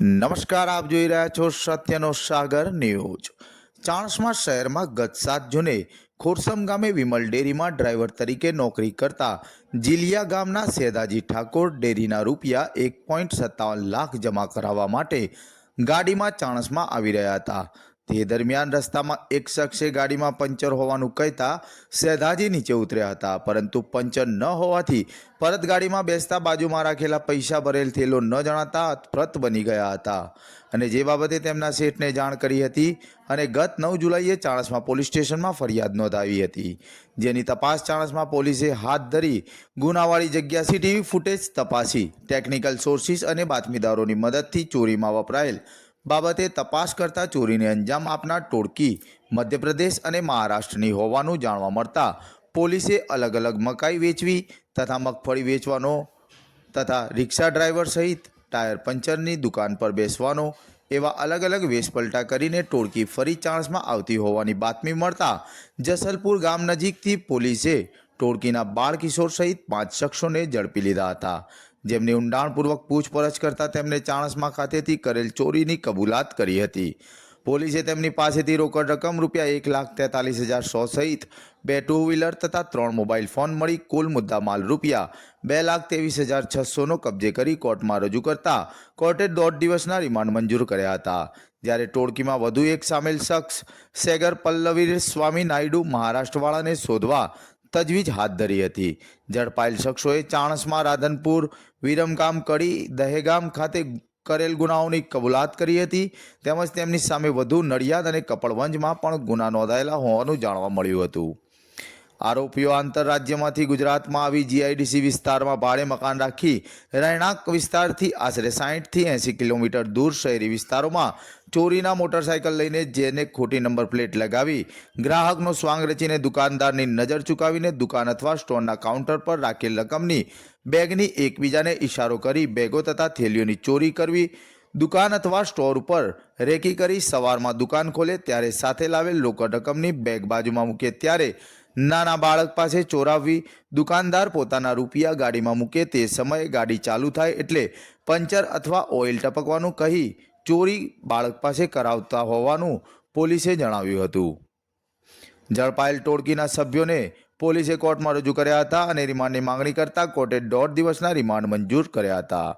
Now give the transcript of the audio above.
નમસ્કાર, આપ જોઈ રહ્યા છો સત્યનો સાગર ન્યૂઝ. ચાણસમા શહેરમાં ગત સાત જૂને ખોરસમ ગામે વિમલ ડેરીમાં ડ્રાઈવર તરીકે નોકરી કરતા જીલિયા ગામના સેદાજી ઠાકોર ડેરીના રૂપિયા એક પોઈન્ટ સત્તાવન લાખ જમા કરાવવા માટે ગાડીમાં ચાણસમાં આવી રહ્યા હતા. તે દરમિયાન રસ્તામાં એક શખ્સે ગાડીમાં પંચર હોવાનું કહેતા સેધાજી નીચે ઉતર્યા હતા. પરંતુ પંચર ન હોવાથી પરત ગાડીમાં બેસતા બાજુમાં રાખેલા પૈસા ભરેલ થેલો ન જણાતા અતપ્રત બની ગયા હતા. અને જે બાબતે તેમના શેઠને જાણ કરી હતી અને ગત નવ જુલાઈએ ચાણસમાં પોલીસ સ્ટેશનમાં ફરિયાદ નોંધાવી હતી. જેની તપાસ ચાણસમાં પોલીસે હાથ ધરી ગુનાવાળી જગ્યા સીટીવી ફૂટેજ તપાસી, ટેકનિકલ સોર્સિસ અને બાતમીદારોની મદદથી ચોરીમાં વપરાયેલ બાબતે તપાસ કરતા ચોરીને અંજામ આપનાર ટોળકી મધ્યપ્રદેશ અને મહારાષ્ટ્રની હોવાનું જાણવા મળતા પોલીસે અલગ અલગ મકાઈ વેચવી તથા મગફળી વેચવાનો તથા રિક્ષા ડ્રાઈવર સહિત ટાયર પંચરની દુકાન પર બેસવાનો એવા અલગ અલગ વેશપલટા કરીને ટોળકી ફરી ચાંસમાં આવતી હોવાની બાતમી મળતા જસલપુર ગામ નજીકથી પોલીસે ટોળકીના બાળ કિશોર સહિત પાંચ શખ્સોને ઝડપી લીધા હતા. જેમની ઊંડાણપૂર્વક પૂછપરછ કરતા તેમને ચાણસમા ખાતેથી કરેલ ચોરીની કબૂલાત કરી હતી. પોલીસે તેમની પાસેથી રોકડ રકમ રૂપિયા એક લાખ તેતાલીસ હજાર સો સહિત બે ટુ વ્હીલર તથા ત્રણ મોબાઈલ ફોન મળી કુલ મુદ્દા માલ રૂપિયા બે લાખ ત્રેવીસ હજાર છસોનો કબજે કરી કોર્ટમાં રજૂ કરતા કોર્ટે દોઢ દિવસના રિમાન્ડ મંજૂર કર્યા હતા. જ્યારે ટોળકીમાં વધુ એક સામેલ શખ્સ સેગર પલ્લવીર સ્વામી નાયડુ મહારાષ્ટ્રવાળાને શોધવા તજવીજ હાથ ધરી હતી. ઝડપાયેલ શખ્સોએ ચાણસમાં રાધનપુર, વિરમગામ, કડી, દહેગામ ખાતે કરેલ ગુનાઓની કબૂલાત કરી હતી. તેમજ તેમની સામે વધુ નડિયાદ અને કપડવંજમાં પણ ગુના નોંધાયેલા હોવાનું જાણવા મળ્યું હતું. આરોપીઓ આંતરરાજ્યમાંથી ગુજરાતમાં આવી જીઆઈડીસી વિસ્તારમાં ભાડે મકાન રાખી રહેણાંક વિસ્તારથી, આશરે સાહીઠથી એંસી કિલોમીટર દૂર શહેરી વિસ્તારોમાં ચોરીના મોટરસાયકલ લઈને જેને ખોટી નંબર પ્લેટ લગાવી ગ્રાહકનો સ્વાંગ રચીને દુકાનદારની નજર ચૂકાવીને દુકાન અથવા સ્ટોરના કાઉન્ટર પર રાખેલ રકમની બેગની એકબીજાને ઇશારો કરી બેગો તથા થેલીઓની ચોરી કરવી, દુકાન અથવા સ્ટોર ઉપર રેકી કરી સવારમાં દુકાન ખોલે ત્યારે સાથે લાવેલ રોકડ રકમની બેગ બાજુમાં મૂકે ત્યારે નાના બાળક પાસે ચોરાવવી, દુકાનદાર પોતાના રૂપિયા ગાડીમાં મૂકે તે સમયે ગાડી ચાલુ થાય એટલે પંચર અથવા ઓઇલ ટપકવાનું કહી ચોરી બાળક પાસે કરાવતા હોવાનું પોલીસે જણાવ્યું હતું. ઝડપાયેલ ટોળકીના સભ્યોને પોલીસે કોર્ટમાં રજૂ કર્યા હતા અને રિમાન્ડની માંગણી કરતા કોર્ટે દોઢ દિવસના રિમાન્ડ મંજૂર કર્યા હતા.